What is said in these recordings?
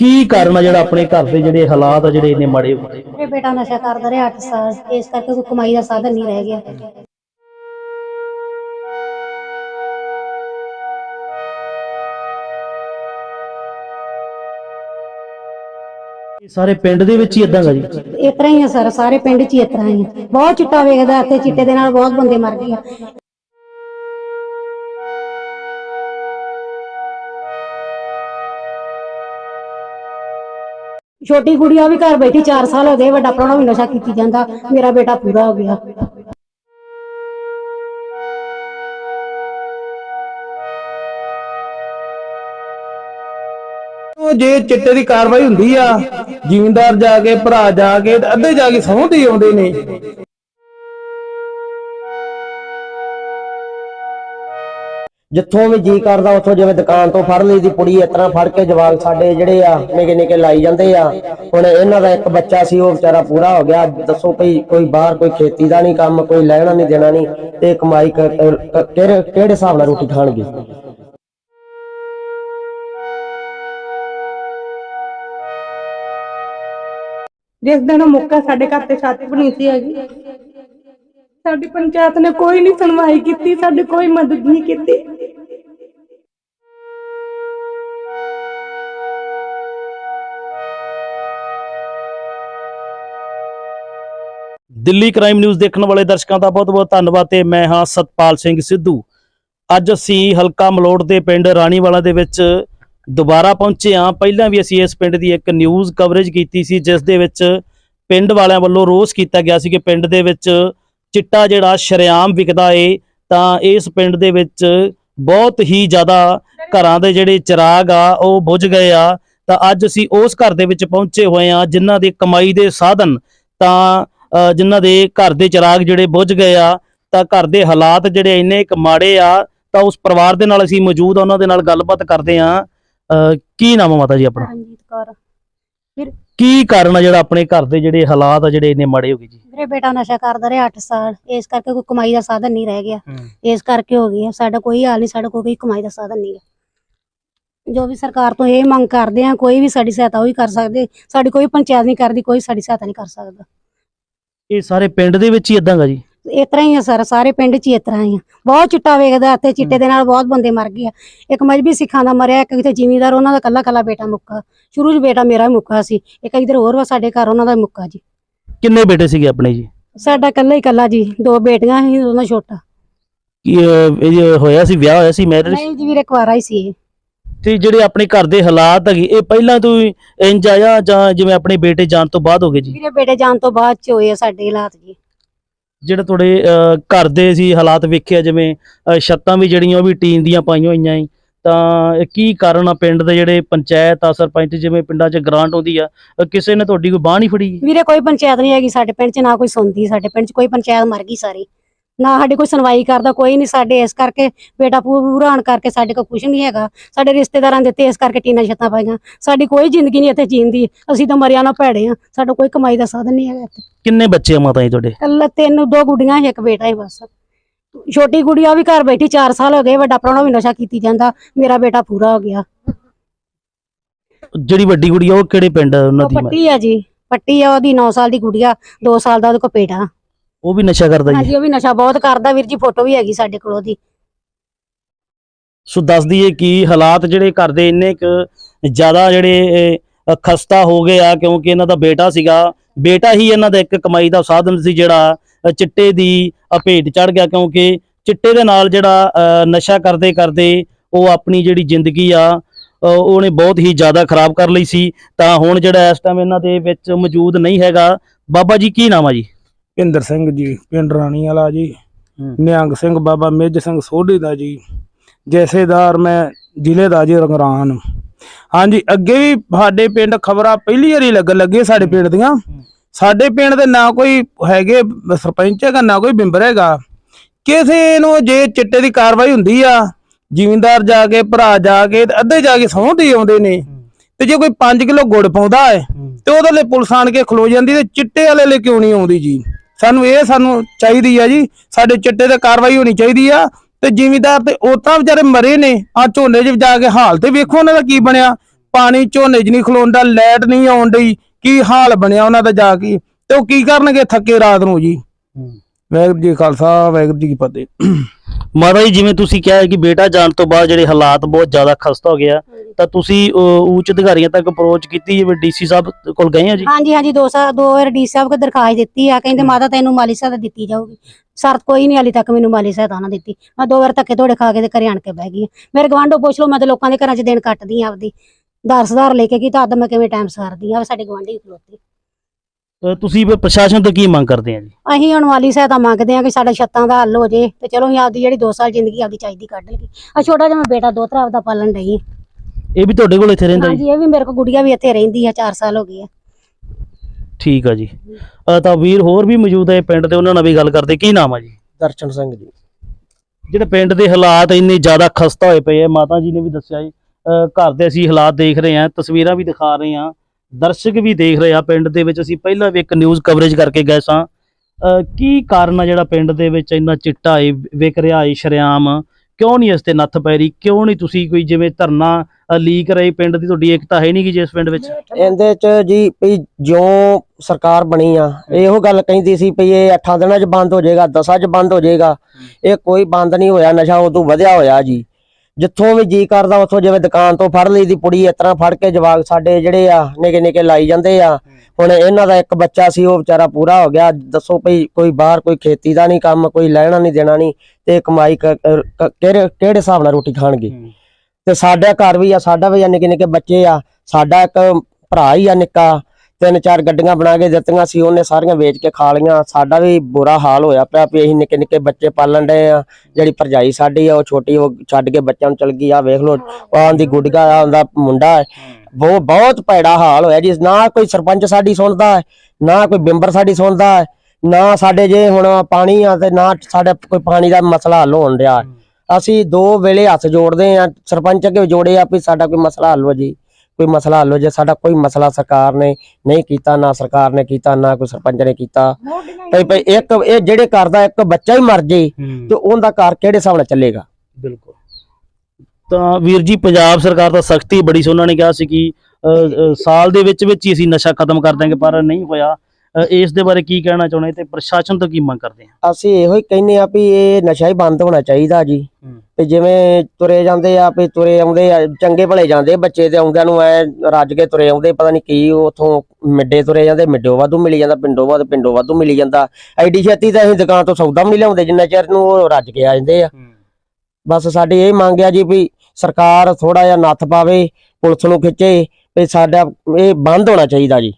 ਕੀ ਕਾਰਨ ਆ ਜਿਹੜਾ ਆਪਣੇ ਘਰ ਦੇ ਜਿਹੜੇ ਹਾਲਾਤ ਆ ਜਿਹੜੇ ਇੰਨੇ ਮਾੜੇ? ਹੋ ਗਏ ਮੇਰੇ ਬੇਟਾ ਨਸ਼ਾ ਕਰਦਾ ਰਿਹਾ 8 ਸਾਲ ਇਸ ਕਰਕੇ ਕੋਈ ਕਮਾਈ ਦਾ ਸਾਧਨ ਨਹੀਂ ਰਹਿ ਗਿਆ। ਇਹ ਸਾਰੇ ਪਿੰਡ ਦੇ ਵਿੱਚ ਹੀ ਇਦਾਂ ਗਾ ਜੀ? ਇਸ ਤਰ੍ਹਾਂ ਹੀ ਆ ਸਰ ਸਾਰੇ ਪਿੰਡ 'ਚ ਹੀ ਇਸ ਤਰ੍ਹਾਂ ਹੀ ਆ। ਬਹੁਤ ਚਿੱਟਾ ਵੇਖਦਾ ਤੇ ਚਿੱਟੇ ਦੇ ਨਾਲ ਬਹੁਤ ਬੰਦੇ ਮਰ ਗਏ ਆ। ਛੋਟੀ ਗੁੜੀਆ ਵੀ ਘਰ ਬੈਠੀ 4 ਸਾਲ ਹੋ ਗਏ, ਵੱਡਾ ਪ੍ਰਾਹੁਣਾ ਵੀ ਨਸ਼ਾ ਕੀਤੀ ਜਾਂਦਾ, ਮੇਰਾ ਬੇਟਾ ਪੂਰਾ ਹੋ ਗਿਆ। ਉਹ ਜੇ ਚਿੱਟੇ ਦੀ ਕਾਰਵਾਈ ਹੁੰਦੀ ਆ, ਜ਼ਿਮੀਂਦਾਰ ਜਾ ਕੇ, ਭਰਾ ਜਾ ਕੇ ਤੇ ਅੱਧੇ ਜਾ ਕੇ ਸਹੁੰਦੇ ਆਉਂਦੇ ਨੇ। ਜਿੱਥੋਂ ਵੀ ਜੀ ਕਰਦਾ, ਉੱਥੋਂ ਜਿਵੇਂ ਦੁਕਾਨ ਤੋਂ ਫੜ ਲਈ ਦੀ ਪੁੜੀ, ਇਸ ਤਰ੍ਹਾਂ ਫੜ ਕੇ ਜਵਾਕ ਸਾਡੇ ਜਿਹੜੇ ਆ, ਨਿੱਕੇ ਨਿੱਕੇ ਲਾਈ ਜਾਂਦੇ ਆ। ਹੁਣ ਇਹਨਾਂ ਦਾ ਇੱਕ ਬੱਚਾ ਸੀ, ਉਹ ਵਿਚਾਰਾ ਪੂਰਾ ਹੋ ਗਿਆ। ਦੱਸੋ ਭਈ, ਕੋਈ ਬਾਹਰ ਕੋਈ ਖੇਤੀ ਦਾ ਨਹੀਂ ਕੰਮ, ਕੋਈ ਲੈਣਾ ਨਹੀਂ ਦੇਣਾ ਨਹੀਂ, ਤੇ ਕਮਾਈ ਕਿਹੜੇ ਕਿਹੜੇ ਹਿਸਾਬ ਨਾਲ ਰੋਟੀ ਖਾਣਗੇ? ਜਿਸ ਦਿਨ ਮੁੱਕਾ ਸਾਡੇ ਘਰ ਤੇ ਛੱਤ ਬਣੀ ਸੀ ਹੈਗੀ, ਸਾਡੀ ਪੰਚਾਇਤ ਨੇ ਕੋਈ ਨਹੀਂ ਸੁਣਵਾਈ ਕੀਤੀ, ਸਾਡੀ ਕੋਈ ਮਦਦ ਨਹੀਂ ਕੀਤੀ। ਦਿੱਲੀ ਕ੍ਰਾਈਮ ਨਿਊਜ਼ ਦੇਖਣ ਵਾਲੇ ਦਰਸ਼ਕਾਂ ਦਾ ਬਹੁਤ-ਬਹੁਤ ਧੰਨਵਾਦ ਤੇ ਮੈਂ ਹਾਂ ਸਤਪਾਲ ਸਿੰਘ ਸਿੱਧੂ। ਅੱਜ ਅਸੀਂ ਹਲਕਾ ਮਲੋੜ ਦੇ ਪਿੰਡ ਰਾਣੀਵਾਲਾ ਦੇ ਵਿੱਚ ਦੁਬਾਰਾ ਪਹੁੰਚੇ ਹਾਂ। ਪਹਿਲਾਂ ਵੀ ਅਸੀਂ ਇਸ ਪਿੰਡ ਦੀ ਇੱਕ ਨਿਊਜ਼ ਕਵਰੇਜ ਕੀਤੀ ਸੀ, ਜਿਸ ਦੇ ਵਿੱਚ ਪਿੰਡ ਵਾਲਿਆਂ ਵੱਲੋਂ ਰੋਸ ਕੀਤਾ ਗਿਆ ਸੀ ਕਿ ਪਿੰਡ ਦੇ ਵਿੱਚ ਚਿੱਟਾ ਜਿਹੜਾ ਸ਼ਰੇਆਮ ਵਿਕਦਾ ਏ, ਤਾਂ ਇਸ ਪਿੰਡ ਦੇ ਵਿੱਚ ਬਹੁਤ ਹੀ ਜ਼ਿਆਦਾ ਘਰਾਂ ਦੇ ਜਿਹੜੇ ਚਿਰਾਗ ਆ, ਉਹ ਬੁਝ ਗਏ ਆ। ਤਾਂ ਅੱਜ ਅਸੀਂ ਉਸ ਘਰ ਦੇ ਵਿੱਚ ਪਹੁੰਚੇ ਹੋਏ ਆ ਜਿਨ੍ਹਾਂ ਦੇ ਕਮਾਈ ਦੇ ਸਾਧਨ ਤਾਂ ਜਿਨ੍ਹਾਂ ਦੇ ਘਰ ਦੇ ਚਿਰਾਗ ਜਿਹੜੇ ਬੁਝ ਗਏ ਆ ਤਾਂ ਘਰ ਦੇ ਹਾਲਾਤ ਜਿਹੜੇ ਇੰਨੇ ਕੁ ਮਾੜੇ ਆ ਤਾਂ ਉਸ ਪਰਿਵਾਰ ਦੇ ਨਾਲ ਅਸੀਂ ਮੌਜੂਦ ਆ ਉਹਨਾਂ ਦੇ ਨਾਲ ਗੱਲਬਾਤ ਕਰਦੇ ਆ। ਕੀ ਨਾਮ ਆ ਮਾਤਾ ਜੀ ਆਪਣਾ? ਰਣਜੀਤ ਕੌਰ। ਕੀ ਕਾਰਨ ਆ ਜਿਹੜਾ ਆਪਣੇ ਘਰ ਦੇ ਜਿਹੜੇ ਹਾਲਾਤ ਆ ਜਿਹੜੇ ਇੰਨੇ ਮਾੜੇ ਹੋ ਗਏ ਜੀ? ਮੇਰੇ ਬੇਟਾ ਨਸ਼ਾ ਕਰਦਾ ਰਿਹਾ 8 ਸਾਲ ਇਸ ਕਰਕੇ ਕੋਈ ਕਮਾਈ ਦਾ ਸਾਧਨ ਨਹੀਂ ਰਹਿ ਗਿਆ। ਇਸ ਕਰਕੇ ਹੋ ਗਿਆ ਸਾਡਾ ਕੋਈ ਹਾਲ ਨਹੀਂ ਸਾਡਾ ਕੋਈ ਕਮਾਈ ਦਾ ਸਾਧਨ ਨਹੀਂ ਹੈ ਜੋ ਵੀ ਸਰਕਾਰ ਤੋਂ ਇਹ ਮੰਗ ਕਰਦੇ ਆ ਕੋਈ ਵੀ ਸਾਡੀ ਸਹਾਇਤਾ ਉਹੀ ਕਰ ਸਕਦੇ ਸਾਡੀ ਕੋਈ ਪੰਚਾਇਤ ਨਹੀਂ ਕਰਦੀ ਕੋਈ ਸਾਡੀ ਸਹਾਇਤਾ ਨਹੀਂ ਕਰ ਸਕਦਾ। ਇਹ ਸਾਰੇ ਪਿੰਡ ਦੇ ਵਿੱਚ ਹੀ ਇਦਾਂ ਗਾ ਜੀ? ਇਸ ਤਰ੍ਹਾਂ ਹੀ ਆ ਸਰ ਸਾਰੇ ਪਿੰਡ 'ਚ ਹੀ ਇਸ ਤਰ੍ਹਾਂ ਹੀ ਆ। ਬਹੁਤ ਚਿੱਟਾ ਵੇਖਦਾ ਤੇ ਚਿੱਟੇ ਦੇ ਨਾਲ ਬਹੁਤ ਬੰਦੇ ਮਰ ਗਏ ਆ। ਇੱਕ ਮਜਬੀ ਸਿੱਖਾਂ ਦਾ ਮਰਿਆ ਇੱਕ ਕਿਤੇ ਜ਼ਿਮੀਂਦਾਰ ਉਹਨਾਂ ਦਾ ਕੱਲਾ ਕੱਲਾ ਬੇਟਾ ਮੁੱਕਾ। ਸ਼ੁਰੂ 'ਚ ਬੇਟਾ ਮੇਰਾ ਮੁੱਕਾ ਸੀ ਇੱਕ ਇਧਰ ਹੋਰ ਵਾ ਸਾਡੇ ਘਰ ਉਹਨਾਂ ਦਾ ਮੁੱਕਾ ਜੀ। ਕਿੰਨੇ ਬੇਟੇ ਸੀਗੇ ਆਪਣੇ ਜੀ? ਸਾਡਾ ਕੱਲਾ ਹੀ ਕੱਲਾ ਜੀ ਦੋ ਬੇਟੀਆਂ ਸੀ ਉਹਨਾਂ ਛੋਟਾ। ਕੀ ਅਹ, ਇਹ ਹੋਇਆ ਸੀ ਵਿਆਹ ਹੋਇਆ ਸੀ ਮੈਰਿਜ ਨਹੀਂ ਜੀ ਵੀਰੇ ਕੁਆਰਾ ਹੀ ਸੀ ਇਹ। ਤੇ ਜਿਹੜੇ ਆਪਣੇ ਘਰ ਦੇ ਹਾਲਾਤ ਹੈਗੇ ਇਹ ਪਹਿਲਾਂ ਤੋਂ ਹੀ ਇੰਜ ਆਇਆ ਜਾਂ ਜਿਵੇਂ ਆਪਣੇ ਬੇਟੇ ਜਾਣ ਤੋਂ ਬਾਅਦ ਹੋ ਗਏ ਜੀ? ਵੀਰੇ ਬੇਟੇ ਜਾਣ ਤੋਂ ਬਾਅਦ 'ਚ ਹੋਏ ਆ ਸਾਡੇ ਹਾਲਾਤ ਜੀ। ਜਿਹੜੇ ਤੁਹਾਡੇ ਅਹ, ਘਰ ਦੇ ਸੀ ਹਾਲਾਤ ਵੇਖਿਆ ਜਿਵੇਂ ਅਹ, ਛੱਤਾਂ ਵੀ ਜਿਹੜੀਆਂ ਉਹ ਵੀ ਟੀਨ ਦੀਆਂ ਪਾਈਆਂ ਹੋਈਆਂ ਸੀ ਤਾਂ ਇਹ ਕੀ ਕਾਰਨ ਆ ਪਿੰਡ ਦੇ ਜਿਹੜੇ ਪੰਚਾਇਤ ਆ ਸਰਪੰਚ ਜਿਵੇਂ ਪਿੰਡਾਂ 'ਚ ਗ੍ਰਾਂਟ ਹੁੰਦੀ ਆ ਅਹ, ਕਿਸੇ ਨੇ ਤੁਹਾਡੀ ਕੋਈ ਬਾਹ ਨਹੀਂ ਫੜੀ? ਵੀਰੇ ਕੋਈ ਪੰਚਾਇਤ ਨਹੀਂ ਹੈਗੀ ਸਾਡੇ ਪਿੰਡ 'ਚ ਨਾ ਕੋਈ ਸੁਣਦੀ ਸਾਡੇ ਪਿੰਡ 'ਚ ਕੋਈ ਪੰਚਾਇਤ ਮਰ ਗਈ ਸਾਰੀ। ਨਾ ਸਾਡੀ ਕੋਈ ਸੁਣਵਾਈ ਕਰਦਾ ਕੋਈ ਨਹੀਂ ਸਾਡੇ ਇਸ ਕਰਕੇ ਬੇਟਾ ਪੂ- ਪੂਰਾ ਹੋਣ ਕਰਕੇ ਸਾਡੇ ਕੋਲ ਕੁਝ ਨਹੀਂ ਹੈਗਾ। ਸਾਡੇ ਰਿਸ਼ਤੇਦਾਰਾਂ ਦੇ ਤੇ ਇਸ ਕਰਕੇ ਟੀਨਾ ਛੱਤਾਂ ਪਾਈਆਂ। ਸਾਡੀ ਕੋਈ ਜ਼ਿੰਦਗੀ ਨਹੀਂ ਇੱਥੇ ਜੀਣ ਦੀ। ਅਸੀਂ ਤਾਂ ਮਰਿਆ ਨਾ ਭੈੜੇ ਆ ਸਾਡਾ ਕੋਈ ਕਮਾਈ ਦਾ ਸਾਧਨ ਨਹੀਂ ਹੈਗਾ ਇੱਥੇ। ਕਿੰਨੇ ਬੱਚੇ ਆ ਮਾਤਾ ਜੀ ਤੁਹਾਡੇ? ਕੱਲਾ ਤਿੰਨ ਦੋ ਗੁੱਡੀਆਂ ਇੱਕ ਬੇਟਾ ਹੀ ਬਸ। ਛੋਟੀ ਗੁੜੀਆ ਵੀ ਘਰ ਬੈਠੀ 4 ਸਾਲ ਹੋ ਗਏ ਵੱਡਾ ਪ੍ਰਾਹੁਣਾ ਵੀ ਨਸ਼ਾ ਕੀਤੀ ਜਾਂਦਾ। ਮੇਰਾ ਬੇਟਾ ਪੂਰਾ ਹੋ ਗਿਆ। ਜਿਹੜੀ ਵੱਡੀ ਕੁੜੀ ਆ ਉਹ ਕਿਹੜੇ ਪਿੰਡ ਉਹਨਾਂ ਉਹ ਦੀ ਪੱਟੀ ਆ ਜੀ। ਪੱਟੀ ਆ ਉਹਦੀ 9 ਸਾਲ ਦੀ ਗੁੜੀਆ 2 ਸਾਲ ਦਾ ਉਹਦੇ ਕੋਲ ਬੇਟਾ। ਉਹ ਵੀ ਨਸ਼ਾ ਕਰਦਾ ਜੀ ਹਾਂਜੀ ਉਹ ਵੀ ਨਸ਼ਾ ਬਹੁਤ ਕਰਦਾ ਵੀਰ ਜੀ ਫੋਟੋ ਵੀ ਹੈਗੀ ਸਾਡੇ ਕੋਲ ਉਹਦੀ। ਸੋ ਦੱਸ ਦਈਏ ਕਿ ਹਾਲਾਤ ਜਿਹੜੇ ਘਰ ਦੇ ਇੰਨੇ ਕੁ ਜ਼ਿਆਦਾ ਜਿਹੜੇ ਖਸਤਾ ਹੋ ਗਏ ਆ ਕਿਉਂਕਿ ਇਹਨਾਂ ਦਾ ਬੇਟਾ ਸੀਗਾ। ਬੇਟਾ ਹੀ ਇਹਨਾਂ ਦਾ ਇੱਕ ਕਮਾਈ ਦਾ ਸਾਧਨ ਸੀ ਜਿਹੜਾ ਚਿੱਟੇ ਦੀ ਅਪੇਟ ਚੜ ਗਿਆ ਕਿਉਂਕਿ ਚਿੱਟੇ ਦੇ ਨਾਲ ਜਿਹੜਾ ਨਸ਼ਾ ਕਰਦੇ ਕਰਦੇ ਉਹ ਆਪਣੀ ਜਿਹੜੀ ਜ਼ਿੰਦਗੀ ਆ ਉਹਨੇ ਬਹੁਤ ਹੀ ਜ਼ਿਆਦਾ ਖਰਾਬ ਕਰ ਲਈ ਸੀ। ਤਾਂ ਹੁਣ ਜਿਹੜਾ ਇਸ ਟਾਈਮ ਇਹਨਾਂ ਦੇ ਵਿੱਚ ਮੌਜੂਦ ਨਹੀਂ ਹੈਗਾ। ਬਾਬਾ ਜੀ ਕੀ ਨਾਮ ਆ ਜੀ? ਭਿੰਦਰ ਸਿੰਘ ਜੀ ਪਿੰਡ ਰਾਣੀ ਵਾਲਾ ਜੀ। ਨਿਹੰਗ ਸਿੰਘ ਬਾਬਾ ਮੇਜ ਸਿੰਘ ਸੋਢੀ ਦਾ ਜੀ ਜੈਸੇਦਾਰ ਮੈਂ ਜ਼ਿਲ੍ਹੇ ਦਾ ਜੀ ਰੰਗਰਾਨ। ਹਾਂਜੀ ਅੱਗੇ ਵੀ ਸਾਡੇ ਪਿੰਡ ਖਬਰਾਂ ਪਹਿਲੀ ਵਾਰੀ ਲੱਗ ਲੱਗੇ ਸਾਡੇ ਪਿੰਡ ਦੀਆਂ। ਸਾਡੇ ਪਿੰਡ ਦੇ ਨਾ ਕੋਈ ਹੈਗੇ ਸਰਪੰਚ ਹੈਗਾ ਨਾ ਕੋਈ ਮੈਂਬਰ ਹੈਗਾ। ਕਿਸੇ ਨੂੰ ਜੇ ਚਿੱਟੇ ਦੀ ਕਾਰਵਾਈ ਹੁੰਦੀ ਆ ਜ਼ਿਮੀਂਦਾਰ ਜਾ ਕੇ ਭਰਾ ਜਾ ਕੇ ਤੇ ਅੱਧੇ ਜਾ ਕੇ ਸਹੁੰਦੇ ਆਉਂਦੇ ਨੇ। ਤੇ ਜੇ ਕੋਈ 5 ਕਿਲੋ ਗੁੜ ਪਾਉਂਦਾ ਹੈ। ਤੇ ਉਹਦੇ ਲਈ ਪੁਲਿਸ ਆਣ ਕੇ ਖਲੋ ਜਾਂਦੀ ਤੇ ਚਿੱਟੇ ਵਾਲੇ ਲਈ ਕਿਉਂ ਨਹੀਂ ਆਉਂਦੀ ਜੀ? ਸਾਨੂੰ ਇਹ ਸਾਨੂੰ ਚਾਹੀਦੀ ਆ ਜੀ, ਸਾਡੇ ਚਿੱਟੇ ਤੇ ਕਾਰਵਾਈ ਹੋਣੀ ਚਾਹੀਦੀ ਆ, ਤੇ ਜਿਮੀਦਾਰ ਤੇ ਉਤਾਂ ਵਿਚਾਰੇ ਮਰੇ ਨੇ ਆ ਝੋਨੇ 'ਚ ਜਾ ਕੇ ਹਾਲ ਤੇ ਵੇਖੋ ਉਹਨਾਂ ਦਾ ਕੀ ਬਣਿਆ। ਪਾਣੀ ਝੋਨੇ 'ਚ ਨਹੀਂ ਖਲੋਂਦਾ, ਲਾਈਟ ਨਹੀਂ ਆਉਣ ਡਈ, ਕੀ ਹਾਲ ਬਣਿਆ ਉਹਨਾਂ ਦਾ ਜਾ ਕੇ, ਤੇ ਉਹ ਕੀ ਕਰਨਗੇ ਥੱਕੇ ਰਾਤ ਨੂੰ ਜੀ? ਵਾਹਿਗੁਰੂ ਜੀ ਖਾਲਸਾ ਵਾਹਿਗੁਰੂ ਜੀ ਕੀ ਫਤਿਹ। ਮਾਤਾ ਜੀ ਜਿਵੇਂ ਤੁਸੀਂ ਕਿਹਾ ਕਿ ਬੇਟਾ ਜਾਣ ਤੋਂ ਬਾਅਦ ਜਿਹੜੇ ਹਾਲਾਤ ਬਹੁਤ ਜ਼ਿਆਦਾ ਖਸਤਾ ਹੋ ਗਿਆ ਤਾਂ ਤੁਸੀਂ ਅਹ, ਉੱਚ ਅਧਿਕਾਰੀਆਂ ਤੱਕ ਅਪਰੋਚ ਕੀਤੀ ਜਿਵੇਂ ਡੀਸੀ ਸਾਹਿਬ ਕੋਲ ਗਏ ਆ ਜੀ? ਹਾਂਜੀ ਹਾਂਜੀ ਦੋ ਸਾਲ ਦੋ ਵਾਰ ਡੀ ਸਾਹਿਬ ਕੋ ਦਰਖਾਸਤ ਦਿੱਤੀ ਆ ਕਹਿੰਦੇ ਮਾਤਾ ਤੈਨੂੰ ਮਾਲੀ ਸਹਾਇਤਾ ਦਿੱਤੀ ਜਾਊਗੀ। ਸ਼ਰਤ ਕੋਈ ਨਹੀਂ ਹਾਲੇ ਤੱਕ ਮੈਨੂੰ ਮਾਲੀ ਸਹਾਇਤਾ ਨਾ ਦਿੱਤੀ। ਮੈਂ ਦੋ ਵਾਰ ਧੱਕੇ ਧੋੜੇ ਖਾ ਕੇ ਤੇ ਘਰੇ ਆਣ ਕੇ ਬਹਿ ਗਈ। ਮੇਰੇ ਗਵਾਂਢੋਂ ਪੁੱਛ ਲਓ ਮੈਂ ਤੇ ਲੋਕਾਂ ਦੇ ਘਰਾਂ 'ਚ ਦਿਨ ਕੱਟਦੀ ਆ ਆਪਦੀ। ਦਰ ਸੁਧਾਰ ਲੈ ਕੇ ਕੀ ਤਾਂ ਅੱਧ ਮੈਂ ਕਿਵੇਂ ਟਾਈਮ ਸਾਰਦੀ ਆ ਸਾਡੇ ਗਵਾਂਢੀ ਖਲੋਤੇ। ਅਹ, ਤੁਸੀਂ ਫਿਰ ਪ੍ਰਸ਼ਾਸਨ ਤੋਂ ਕੀ ਮੰਗ ਕਰਦੇ ਆ ਜੀ? ਅਸੀਂ ਹੁਣ ਮਾਲੀ ਸਹਾਇਤਾ ਮੰਗਦੇ ਆ ਕਿ ਸਾਡਾ ਛੱਤਾਂ ਦਾ ਹੱਲ ਹੋ ਜੇ ਤੇ ਚਲੋ ਅਸੀਂ ਆਪਦੀ ਜਿਹੜੀ 2 ਸਾਲ ਜ਼ਿੰਦਗੀ ਆਪਦੀ ਚਾਹੀਦੀ ਕੱਢ ਲਈਏ ਆ ਛੋਟਾ ਜਿਹਾ ਮੈਂ ਬੇਟਾ ਦੋ ਤਰ੍ਹਾਂ ਦਾ ਪਾਲਣ ਡਈ ਹਾਂ। ਇਹ ਵੀ ਤੁਹਾਡੇ ਕੋਲ ਇੱਥੇ ਰਹਿੰਦਾ ਜੀ? ਹਾਂਜੀ ਇਹ ਵੀ ਮੇਰੇ ਕੋਲ ਗੁੜੀਆ ਵੀ ਇੱਥੇ ਰਹਿੰਦੀ ਆ 4 ਸਾਲ ਹੋ ਗਏ ਆ। ਠੀਕ ਆ ਜੀ। ਅਹ, ਤਾਂ ਵੀਰ ਹੋਰ ਵੀ ਮੌਜੂਦ ਹੈ ਪਿੰਡ ਦੇ ਉਹਨਾਂ ਨਾਲ ਵੀ ਗੱਲ ਕਰਦੇ। ਕੀ ਨਾਮ ਆ ਜੀ? ਦਰਸ਼ਨ ਸਿੰਘ ਜੀ। ਜਿਹੜੇ ਪਿੰਡ ਦੇ ਹਾਲਾਤ ਇੰਨੇ ਜ਼ਿਆਦਾ ਖਸਤਾ ਹੋਏ ਪਏ ਆ ਮਾਤਾ ਜੀ ਨੇ ਵੀ ਦੱਸਿਆ ਜੀ। ਅਹ, ਘਰ ਦੇ ਅਸੀਂ ਹਾਲਾਤ ਦੇਖ ਰਹੇ ਹਾਂ ਤਸਵੀਰਾਂ ਵੀ ਦਿਖਾ ਰਹੇ ਹਾਂ। ਦਰਸ਼ਕ ਵੀ ਦੇਖ ਰਹੇ ਆ ਪਿੰਡ ਦੇ ਵਿੱਚ ਅਸੀਂ ਪਹਿਲਾਂ ਵੀ ਇੱਕ ਨਿਊਜ਼ ਕਵਰੇਜ ਕਰਕੇ ਗਏ ਸਾਂ। ਅਹ, ਕੀ ਕਾਰਨ ਆ ਜਿਹੜਾ ਪਿੰਡ ਦੇ ਵਿੱਚ ਇੰਨਾ ਚਿੱਟਾ ਏ ਵਿਕ ਰਿਹਾ ਏ ਸ਼ਰੇਆਮ? ਕਿਉਂ ਨਹੀਂ ਇਸ ਤੇ ਨੱਥ ਪੈ ਰਹੀ ਕਿਉਂ ਨਹੀਂ ਤੁਸੀਂ ਕੋਈ ਜਿਵੇਂ ਧਰਨਾ ਲੀਕ ਰਹੀ ਪਿੰਡ ਦੀ ਤੁਹਾਡੀ ਏਕਤਾ ਹੈ ਨਹੀਂ ਕਿ ਜਿਸ ਪਿੰਡ ਵਿੱਚ? ਇਹਦੇ ਚ ਜੀ ਵੀ ਜਿਉਂ ਸਰਕਾਰ ਬਣੀ ਆ ਇਹੋ ਗੱਲ ਕਹਿੰਦੀ ਸੀ ਵੀ ਇਹ 8 ਦਿਨਾਂ ਚ ਬੰਦ ਹੋ ਜਾਏਗਾ 10 ਚ ਬੰਦ ਹੋ ਜਾਏਗਾ। ਇਹ ਕੋਈ ਬੰਦ ਨਹੀਂ ਹੋਇਆ ਨਸ਼ਾ ਉਦੋਂ ਵਧਿਆ ਹੋਇਆ ਜੀ। ਜਿੱਥੋਂ ਵੀ ਜੀ ਕਰਦਾ ਉੱਥੋਂ ਜਿਵੇਂ ਦੁਕਾਨ ਤੋਂ ਫੜ ਲਈ ਦੀ ਪੁੜੀ ਇਸ ਤਰ੍ਹਾਂ ਫੜ ਕੇ ਜਵਾਕ ਸਾਡੇ ਜਿਹੜੇ ਆ ਨਿੱਕੇ ਨਿੱਕੇ ਲਾਈ ਜਾਂਦੇ ਆ। ਹੁਣ ਇਹਨਾਂ ਦਾ ਇੱਕ ਬੱਚਾ ਸੀ ਉਹ ਵਿਚਾਰਾ ਪੂਰਾ ਹੋ ਗਿਆ। ਦੱਸੋ ਭਈ ਕੋਈ ਬਾਹਰ ਕੋਈ ਖੇਤੀ ਦਾ ਨਹੀਂ ਕੰਮ ਕੋਈ ਲੈਣਾ ਨਹੀਂ ਦੇਣਾ ਨਹੀਂ ਤੇ ਕਮਾਈ ਕਿਹੜੇ ਕਿਹੜੇ ਹਿਸਾਬ ਨਾਲ ਰੋਟੀ ਖਾਣਗੇ? ਤੇ ਸਾਡਾ ਘਰ ਵੀ ਆ ਸਾਡਾ ਵੀ ਨਿੱਕੇ ਨਿੱਕੇ ਬੱਚੇ ਆ। ਸਾਡਾ ਇੱਕ ਭਰਾ ਹੀ ਆ ਨਿੱਕਾ। ਤਿੰਨ ਚਾਰ ਗੱਡੀਆਂ ਬਣਾ ਕੇ ਦਿੱਤੀਆਂ ਸੀ, ਉਹਨੇ ਸਾਰੀਆਂ ਵੇਚ ਕੇ ਖਾ ਲੀਆਂ ਸਾਡਾ ਵੀ ਬੁਰਾ ਹਾਲ ਹੋਇਆ ਪਿਆ ਵੀ ਅਸੀਂ ਨਿੱਕੇ ਨਿੱਕੇ ਬੱਚੇ ਪਾਲਣ ਡਏ ਆ। ਜਿਹੜੀ ਭਰਜਾਈ ਸਾਡੀ ਆ, ਉਹ ਛੋਟੀ, ਉਹ ਛੱਡ ਕੇ ਬੱਚਿਆਂ ਨੂੰ ਚਲ ਗਈ ਆ। ਵੇਖ ਲਓ ਆਹ ਦੀ ਗੁੱਡੀਆ ਆ ਉਹਦਾ ਮੁੰਡਾ ਬਹੁਤ ਬਹੁਤ ਭੈੜਾ ਹਾਲ ਹੋਇਆ ਜੀ। ਨਾ ਕੋਈ ਸਰਪੰਚ ਸਾਡੀ ਸੁਣਦਾ ਹੈ, ਨਾ ਕੋਈ ਬਿੰਬਰ ਸਾਡੀ ਸੁਣਦਾ ਹੈ, ਨਾ ਸਾਡੇ ਜੇ ਹੁਣ ਪਾਣੀ ਆ ਤੇ ਨਾ ਸਾਡਾ ਕੋਈ ਪਾਣੀ ਦਾ ਮਸਲਾ ਹੱਲ ਹੋਣ ਰਿਹਾ ਅਸੀਂ ਦੋ ਵੇਲੇ ਹੱਥ ਜੋੜਦੇ ਆ। ਸਰਪੰਚ ਅੱਗੇ ਜੋੜੇ ਆ ਵੀ ਸਾਡਾ ਕੋਈ ਮਸਲਾ ਹੱਲ ਹੋ ਜੀ। ਕੋਈ ਮਸਲਾ ਹੱਲ ਹੋ ਜੇ ਸਾਡਾ ਕੋਈ ਮਸਲਾ ਸਰਕਾਰ ਨੇ ਨਹੀਂ ਕੀਤਾ ਨਾ ਸਰਕਾਰ ਨੇ ਕੀਤਾ ਨਾ ਕੋਈ ਸਰਪੰਚ ਨੇ ਕੀਤਾ। ਤੇ ਭਈ ਇੱਕ ਇਹ ਜਿਹੜੇ ਘਰ ਦਾ ਇੱਕ ਬੱਚਾ ਹੀ ਮਰ ਜੇ ਤੇ ਉਹਦਾ ਘਰ ਕਿਹੜੇ ਹਿਸਾਬ ਨਾਲ ਚੱਲੇਗਾ? ਬਿਲਕੁਲ। ਤਾਂ ਵੀਰ ਜੀ ਪੰਜਾਬ ਸਰਕਾਰ ਤਾਂ ਸਖਤੀ ਬੜੀ ਸੀ ਉਹਨਾਂ ਨੇ ਕਿਹਾ ਸੀ ਕਿ ਸਾਲ ਦੇ ਵਿੱਚ ਵਿੱਚ ਹੀ ਅਸੀਂ ਨਸ਼ਾ ਖਤਮ ਕਰ ਦਾਂਗੇ ਪਰ ਨਹੀਂ ਹੋਇਆ। ਇਸ ਦੇ ਬਾਰੇ ਕੀ ਕਹਿਣਾ ਚਾਹੁੰਦੇ ਤੇ ਪ੍ਰਸ਼ਾਸਨ ਤੋਂ ਕੀ ਮੰਗ ਕਰਦੇ ਆ? ਅਸੀਂ ਇਹੋ ਹੀ ਕਹਿੰਨੇ ਆ ਵੀ ਇਹ ਨਸ਼ਾ ਹੀ ਬੰਦ ਹੋਣਾ ਚਾਹੀਦਾ ਜੀ। ਤੇ ਜਿਵੇਂ ਤੁਰੇ ਜਾਂਦੇ ਆ ਵੀ ਤੁਰੇ ਆਉਂਦੇ ਆ ਚੰਗੇ ਭਲੇ ਜਾਂਦੇ ਬੱਚੇ ਤੇ ਆਉਂਦਿਆਂ ਨੂੰ ਐ ਰੱਜ ਕੇ ਤੁਰੇ ਆਉਂਦੇ ਪਤਾ ਨਹੀਂ ਕੀ ਉਥੋਂ ਮਿੱਡੇ ਤੁਰੇ ਜਾਂਦੇ ਮਿੱਡੋ ਵਾਧੂ ਮਿਲੀ ਜਾਂਦਾ ਪਿੰਡੋਂ ਵੱਧ ਪਿੰਡੋਂ ਵਾਧੂ ਮਿਲੀ ਜਾਂਦਾ। ਐਡੀ ਛੇਤੀ ਤਾਂ ਅਸੀਂ ਦੁਕਾਨ ਤੋਂ ਸੌਦਾ ਵੀ ਨਹੀਂ ਲਿਆਉਂਦੇ ਜਿੰਨਾ ਚਿਰ ਨੂੰ ਉਹ ਰੱਜ ਕੇ ਆ ਜਾਂਦੇ ਆ। ਬਸ ਸਾਡੀ ਇਹ ਮੰਗ ਆ ਜੀ ਵੀ ਸਰਕਾਰ ਥੋੜਾ ਜਿਹਾ ਨੱਥ ਪਾਵੇ ਪੁਲਿਸ ਨੂੰ ਖਿੱਚੇ ਵੀ ਸਾਡਾ ਇਹ ਬੰਦ ਹੋਣਾ ਚਾਹੀਦਾ ਜੀ।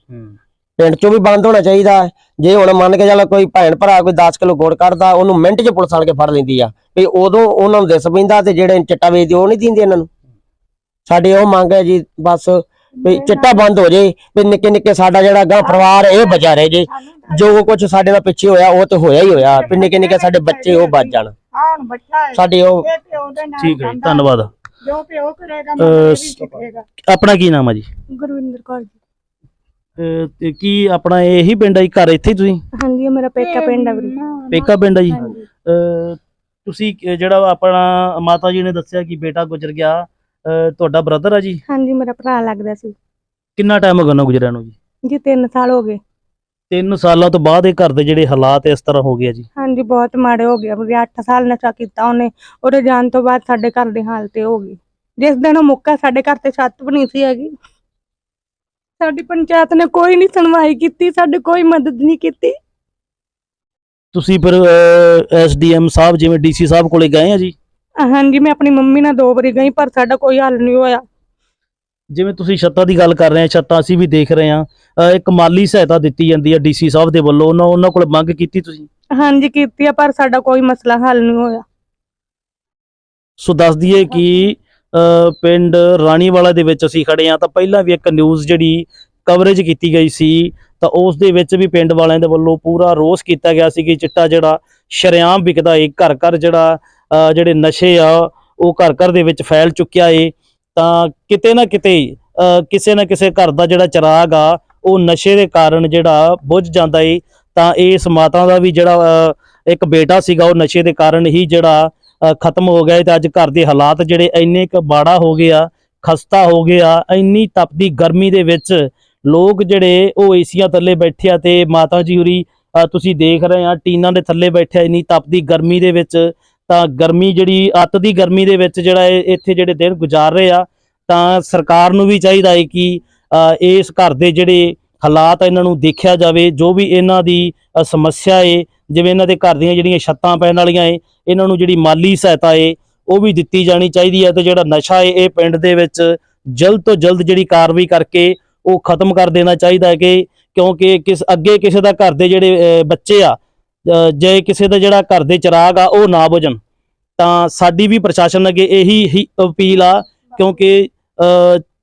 ਪਿੰਡ ਚੋਂ ਵੀ ਬੰਦ ਹੋਣਾ ਚਾਹੀਦਾ। ਜੇ ਹੁਣ ਮੰਨ ਕੇ ਚੱਲ ਕੋਈ ਭੈਣ ਭਰਾ ਕੋਈ 10 ਕਿਲੋ ਗੁੜ ਕੱਢਦਾ ਉਹਨੂੰ ਮਿੰਟ 'ਚ ਪੁਲਿਸ ਆਣ ਕੇ ਫੜ ਲੈਂਦੀ ਆ। ਵੀ ਉਦੋਂ ਉਹਨਾਂ ਨੂੰ ਦਿਸ ਪੈਂਦਾ ਤੇ ਜਿਹੜੇ ਚਿੱਟਾ ਵੇਚਦੇ ਉਹ ਨਹੀਂ ਦਿੰਦੇ ਇਹਨਾਂ ਨੂੰ। ਸਾਡੀ ਉਹ ਮੰਗ ਹੈ ਜੀ ਬਸ ਵੀ ਚਿੱਟਾ ਬੰਦ ਹੋ ਜੇ ਵੀ ਨਿੱਕੇ ਨਿੱਕੇ ਸਾਡਾ ਜਿਹੜਾ ਗਾਂ ਪਰਿਵਾਰ ਇਹ ਬਚਾ ਰਹੇ ਜੇ। ਜੋ ਕੁਝ ਸਾਡੇ ਨਾਲ ਪਿੱਛੇ ਹੋਇਆ ਉਹ ਤੇ ਹੋਇਆ ਹੀ ਹੋਇਆ। ਵੀ ਨਿੱਕੇ ਨਿੱਕੇ ਸਾਡੇ ਬੱਚੇ ਉਹ ਬਚ ਜਾਣ। ਆਣ ਬੱਚਾ ਹੈ ਸਾਡੇ ਉਹ ਦੇ ਠੀਕ ਹੈ ਜੀ। ਧੰਨਵਾਦ। ਜੋ ਪਿਓ ਕਰੇਗਾ ਮੈਂ ਆਪਣਾ ਕੀ ਨਾਮ ਆ ਜੀ? ਗੁਰਵਿੰਦਰ ਕੌਰ ਜੀ। ਤੇ ਕੀ ਆਪਣਾ ਇਹੀ ਪਿੰਡ ਹੈ ਘਰ ਇੱਥੇ ਹੀ ਤੁਸੀਂ? ਹਾਂਜੀ ਇਹ ਮੇਰਾ ਪੇਕਾ ਪਿੰਡ ਹੈ ਵੀਰੇ। ਪੇਕਾ ਪਿੰਡ ਹੈ ਜੀ? ਅ, ਤੁਸੀਂ ਕ- ਜਿਹੜਾ ਆਪਣਾ ਮਾਤਾ ਜੀ ਨੇ ਦੱਸਿਆ ਕਿ ਬੇਟਾ ਗੁਜ਼ਰ ਗਿਆ ਤੁਹਾਡਾ ਬ੍ਰਦਰ ਆ ਜੀ? ਹਾਂਜੀ ਮੇਰਾ ਭਰਾ ਲੱਗਦਾ ਸੀ। ਕਿੰਨਾ ਟਾਈਮ ਹੋ ਗਿਆ ਉਹਨੂੰ ਗੁਜ਼ਰਿਆ ਨੂੰ ਜੀ? ਜੀ 3 ਸਾਲ ਹੋ ਗਏ। ਤਿੰਨ ਸਾਲਾਂ ਤੋਂ ਬਾਅਦ ਇਹ ਘਰ ਦੇ ਜਿਹੜੇ ਹਾਲਾਤ ਇਸ ਤਰ੍ਹਾਂ ਹੋ ਗਏ ਜੀ? ਹਾਂਜੀ ਬਹੁਤ ਮਾੜੇ ਹੋ ਗਿਆ ਵੀਰੇ 8 ਸਾਲ ਨਸ਼ਾ ਕੀਤਾ ਉਹਨੇ। ਉਹਦੇ ਜਾਣ ਤੋਂ ਬਾਅਦ ਸਾਡੇ ਘਰ ਦੇ ਹਾਲਤ ਇਹ ਹੋ ਗਈ ਜਿਸ ਦਿਨ ਉਹ ਮੁੱਕਾ ਸਾਡੇ ਘਰ ਤੇ ਛੱਤ ਵੀ ਨਹੀਂ ਸੀ ਹੈਗੀ। ਸਾਡੀ ਪੰਚਾਇਤ ਨੇ ਕੋਈ ਨਹੀਂ ਸੁਣਵਾਈ ਕੀਤੀ ਸਾਡੇ ਕੋਈ ਮਦਦ ਨਹੀਂ ਕੀਤੀ। ਤੁਸੀਂ ਫਿਰ ਐਸਡੀਐਮ ਸਾਹਿਬ ਜਿਵੇਂ ਡੀਸੀ ਸਾਹਿਬ ਕੋਲੇ ਗਏ ਆ ਜੀ? ਹਾਂਜੀ ਮੈਂ ਆਪਣੀ ਮੰਮੀ ਨਾਲ ਦੋ ਵਾਰੀ ਗਈ ਪਰ ਸਾਡਾ ਕੋਈ ਹੱਲ ਨਹੀਂ ਹੋਇਆ। ਜਿਵੇਂ ਤੁਸੀਂ ਛੱਤਾਂ ਦੀ ਗੱਲ ਕਰ ਰਹੇ ਆ ਛੱਤਾਂ ਅਸੀਂ ਵੀ ਦੇਖ ਰਹੇ ਆ ਇੱਕ ਮਾਲੀ ਸਹਾਇਤਾ ਦਿੱਤੀ ਜਾਂਦੀ ਹੈ ਡੀਸੀ ਸਾਹਿਬ ਦੇ ਵੱਲੋਂ ਉਹਨਾਂ ਉਹਨਾਂ ਕੋਲ ਮੰਗ ਕੀਤੀ ਤੁਸੀਂ? ਹਾਂਜੀ ਕੀਤੀ ਆ ਪਰ ਸਾਡਾ ਕੋਈ ਮਸਲਾ ਹੱਲ ਨਹੀਂ ਹੋਇਆ। ਸੋ ਦੱਸ ਦਈਏ ਕਿ ਪਿੰਡ ਰਾਣੀਵਾਲਾ ਦੇ ਵਿੱਚ ਅਸੀਂ ਖੜੇ ਆ ਤਾਂ ਪਹਿਲਾਂ ਵੀ ਇੱਕ ਨਿਊਜ਼ ਜਿਹੜੀ ਕਵਰੇਜ ਕੀਤੀ ਗਈ ਸੀ, ਤਾਂ ਉਸ ਦੇ ਵਿੱਚ ਵੀ ਪਿੰਡ ਵਾਲਿਆਂ ਦੇ ਵੱਲੋਂ ਪੂਰਾ ਰੋਸ ਕੀਤਾ ਗਿਆ ਸੀ ਕਿ ਚਿੱਟਾ ਜਿਹੜਾ ਸ਼ਰੇਆਮ ਵਿਕਦਾ ਏ ਘਰ ਘਰ ਜਿਹੜਾ ਜਿਹੜੇ ਨਸ਼ੇ ਆ, ਉਹ ਘਰ ਘਰ ਦੇ ਵਿੱਚ ਫੈਲ ਚੁੱਕਿਆ ਏ। ਤਾਂ ਕਿਤੇ ਨਾ ਕਿਤੇ ਕਿਸੇ ਨਾ ਕਿਸੇ ਘਰ ਦਾ ਜਿਹੜਾ ਚਿਰਾਗ ਆ, ਉਹ ਨਸ਼ੇ ਦੇ ਕਾਰਨ ਜਿਹੜਾ ਬੁੱਝ ਜਾਂਦਾ ਏ। ਤਾਂ ਇਸ ਮਾਤਾ ਦਾ ਵੀ ਜਿਹੜਾ ਇੱਕ ਬੇਟਾ ਸੀਗਾ, ਉਹ ਨਸ਼ੇ ਦੇ ਕਾਰਨ ਹੀ ਜਿਹੜਾ ਖਤਮ ਹੋ ਗਿਆ ਏ ਤੇ ਅੱਜ ਘਰ ਦੇ ਹਾਲਾਤ ਜਿਹੜੇ ਇੰਨੇ ਕੁ ਬਾੜਾ ਹੋ ਗਏ ਆ, ਖਸਤਾ ਹੋ ਗਿਆ ਇੰਨੀ ਤਪਦੀ ਗਰਮੀ ਦੇ ਵਿੱਚ ਲੋਕ ਜਿਹੜੇ ਉਹ ਏਸੀਆਂ ਥੱਲੇ ਬੈਠੇ ਆ ਤੇ ਮਾਤਾ ਜੀ ਉਰੀ ਤੁਸੀਂ ਦੇਖ ਰਹੇ ਆ, ਟੀਨਾਂ ਦੇ ਥੱਲੇ ਬੈਠੇ ਆ ਇੰਨੀ ਤਪਦੀ ਗਰਮੀ ਦੇ ਵਿੱਚ, ਤਾਂ ਗਰਮੀ ਜਿਹੜੀ, ਅੱਤ ਦੀ ਗਰਮੀ ਦੇ ਵਿੱਚ ਜਿਹੜਾ ਇਹ, ਇੱਥੇ ਜਿਹੜੇ ਦਿਨ ਗੁਜ਼ਾਰ ਰਹੇ ਆ, ਤਾਂ ਸਰਕਾਰ ਨੂੰ ਵੀ ਚਾਹੀਦਾ ਹੈ ਕਿ ਇਸ ਘਰ ਦੇ ਜਿਹੜੇ ਹਾਲਾਤ ਇਹਨਾਂ ਨੂੰ ਦੇਖਿਆ ਜਾਵੇ, ਜੋ ਵੀ ਇਹਨਾਂ ਦੀ ਸਮੱਸਿਆ ਏ ਜਿਵੇਂ ਇਹਨਾਂ ਦੇ ਘਰ ਦੀਆਂ ਜਿਹੜੀਆਂ ਛੱਤਾਂ ਪੈਣ ਵਾਲੀਆਂ ਏ ਇਹਨਾਂ ਨੂੰ ਜਿਹੜੀ ਮਾਲੀ ਸਹਾਇਤਾ ਏ ਉਹ ਵੀ ਦਿੱਤੀ ਜਾਣੀ ਚਾਹੀਦੀ ਹੈ ਤੇ ਜਿਹੜਾ ਨਸ਼ਾ ਏ ਇਹ ਪਿੰਡ ਦੇ ਵਿੱਚ ਜਲਦ ਤੋਂ ਜਲਦ ਜਿਹੜੀ ਕਾਰਵਾਈ ਕਰਕੇ ਉਹ ਖਤਮ ਕਰ ਦੇਣਾ ਚਾਹੀਦਾ ਹੈ ਕਿ ਕਿਉਂਕਿ ਕਿਸ ਅੱਗੇ ਕਿਸੇ ਦਾ ਘਰ ਦੇ ਜਿਹੜੇ ਬੱਚੇ ਆ ਜੇ ਕਿਸੇ ਦਾ ਜਿਹੜਾ ਘਰ ਦੇ ਚਿਰਾਗ ਆ ਉਹ ਨਾ ਬੁਝਣ ਤਾਂ ਸਾਡੀ ਵੀ ਪ੍ਰਸ਼ਾਸਨ ਅੱਗੇ ਇਹੀ ਹੀ ਅਪੀਲ ਆ ਕਿਉਂਕਿ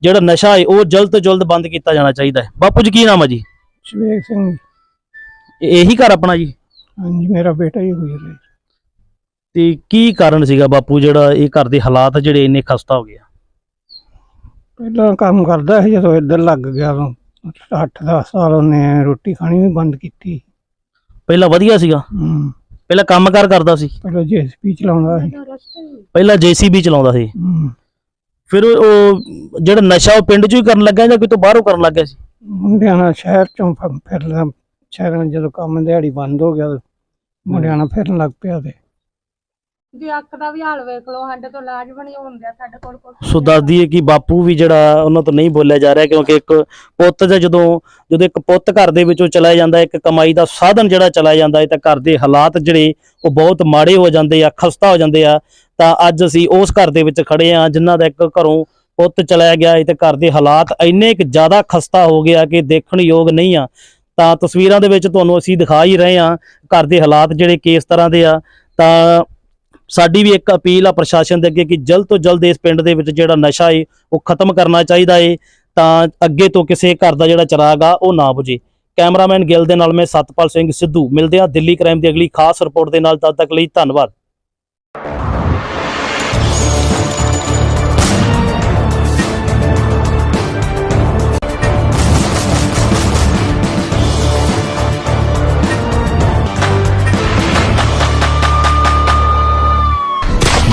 ਜਿਹੜਾ ਨਸ਼ਾ ਹੈ ਉਹ ਜਲਦ ਤੋਂ ਜਲਦ ਬੰਦ ਕੀਤਾ ਜਾਣਾ ਚਾਹੀਦਾ ਹੈ। ਬਾਪੂ ਜੀ ਕੀ ਨਾਮ ਹੈ ਜੀ? ਸ਼ਵੇਕ ਸਿੰਘ ਇਹੀ ਘਰ ਆਪਣਾ ਜੀ? ਹਾਂਜੀ ਮੇਰਾ ਬੇਟਾ ਹੀ ਹੋਈ ਰਿਹਾ ਤੇ ਕੀ ਕਾਰਨ ਸੀਗਾ ਬਾਪੂ ਜਿਹੜਾ ਇਹ ਘਰ ਦੇ ਹਾਲਾਤ ਜਿਹੜੇ ਇੰਨੇ ਖਸਤਾ ਹੋ ਗਏ ਆ? ਪਹਿਲਾਂ ਕੰਮ ਕਰਦਾ ਸੀ ਜਦੋਂ ਇੱਧਰ ਲੱਗ ਗਿਆ ਉਦੋਂ। 8-10 ਸਾਲ ਉਹਨੇ ਰੋਟੀ ਖਾਣੀ ਵੀ ਬੰਦ ਕੀਤੀ। ਪਹਿਲਾਂ ਵਧੀਆ ਸੀਗਾ? ਹੂੰ। ਪਹਿਲਾਂ ਕੰਮਕਾਰ ਕਰਦਾ ਸੀ? ਪਹਿਲਾਂ ਜੇਸੀਪੀ ਚਲਾਉਂਦਾ ਸੀ। ਪਹਿਲਾਂ ਜੀਸੀਬੀ ਚਲਾਉਂਦਾ ਸੀ? ਹੂੰ। ਫਿਰ ਉਹ- ਜਿਹੜਾ ਨਸ਼ਾ ਉਹ ਪਿੰਡ 'ਚ ਹੀ ਕਰਨ ਲੱਗਾ ਜਾਂ ਕਿਤੋਂ ਬਾਹਰੋਂ ਕਰਨ ਲੱਗਾ ਸੀ? ਨਾਲ ਸ਼ਹਿਰ ਚੋਂ ਫਿਰ- ਸ਼ਹਿਰਾਂ 'ਚ ਜਦੋਂ ਕੰਮ ਦਿਹਾੜੀ ਬੰਦ ਹੋ ਗਿਆ ਮੁੰਡਿਆਂ ਨਾਲ ਫਿਰਨ ਲੱਗ ਪਿਆ ਤੇ ਜੇ ਅੱਖ ਦਾ ਵੀ ਹਾਲ ਵੇਖ ਲਓ ਸਾਡੇ ਤੋਂ ਇਲਾਜ ਬਣੀ ਹੁੰਦੇ ਆ ਸਾਡੇ ਕੋਲ ਕੁਛ ਸੋ ਦੱਸਦੀ ਹੈ ਕਿ ਬਾਪੂ ਵੀ ਜਿਹੜਾ ਉਹਨਾਂ ਤੋਂ ਨਹੀਂ ਬੋਲਿਆ ਜਾ ਰਿਹਾ ਕਿਉਂਕਿ ਇੱਕ ਪੁੱਤ ਦਾ ਜਦੋਂ ਜਦੋਂ ਇੱਕ ਪੁੱਤ ਘਰ ਦੇ ਵਿੱਚੋਂ ਚਲਾ ਜਾਂਦਾ ਇੱਕ ਕਮਾਈ ਦਾ ਸਾਧਨ ਜਿਹੜਾ ਚਲਾ ਜਾਂਦਾ ਹੈ ਤਾਂ ਘਰ ਦੇ ਹਾਲਾਤ ਜਿਹੜੇ ਉਹ ਬਹੁਤ ਮਾੜੇ ਹੋ ਜਾਂਦੇ ਆ ਖਸਤਾ ਹੋ ਜਾਂਦੇ ਆ। ਤਾਂ ਅੱਜ ਅਸੀਂ ਉਸ ਘਰ ਦੇ ਵਿੱਚ ਖੜੇ ਆ ਜਿਨ੍ਹਾਂ ਦਾ ਇੱਕ ਘਰੋਂ ਪੁੱਤ ਚਲਾ ਗਿਆ ਹੈ ਤੇ ਘਰ ਦੇ ਹਾਲਾਤ ਇੰਨੇ ਕਿ ਜ਼ਿਆਦਾ ਖਸਤਾ ਹੋ ਗਿਆ ਕਿ ਦੇਖਣ ਯੋਗ ਨਹੀਂ ਆ। ਤਾਂ ਤਸਵੀਰਾਂ ਦੇ ਵਿੱਚ ਤੁਹਾਨੂੰ ਅਸੀਂ ਦਿਖਾ ਹੀ ਰਹੇ ਹਾਂ ਘਰ ਦੇ ਹਾਲਾਤ ਜਿਹੜੇ ਕਿਸ ਤਰ੍ਹਾਂ ਦੇ ਆ। ਤਾਂ ਸਾਡੀ ਵੀ ਇੱਕ ਅਪੀਲ ਆ ਪ੍ਰਸ਼ਾਸਨ ਦੇ ਅੱਗੇ ਕਿ ਜਲਦ ਤੋਂ ਜਲਦ ਇਸ ਪਿੰਡ ਦੇ ਵਿੱਚ ਜਿਹੜਾ ਨਸ਼ਾ ਏ, ਉਹ ਖਤਮ ਕਰਨਾ ਚਾਹੀਦਾ ਏ। ਤਾਂ ਅੱਗੇ ਤੋਂ ਕਿਸੇ ਘਰ ਦਾ ਜਿਹੜਾ ਚਿਰਾਗ ਆ, ਉਹ ਨਾ ਬੁਝੇ। ਕੈਮਰਾਮੈਨ ਗਿੱਲ ਦੇ ਨਾਲ ਮੈਂ ਸਤਪਾਲ ਸਿੰਘ ਸਿੱਧੂ। ਮਿਲਦੇ ਹਾਂ ਦਿੱਲੀ ਕ੍ਰਾਈਮ ਦੀ ਅਗਲੀ ਖਾਸ ਰਿਪੋਰਟ ਦੇ ਨਾਲ। ਤਦ ਤੱਕ ਲਈ ਧੰਨਵਾਦ।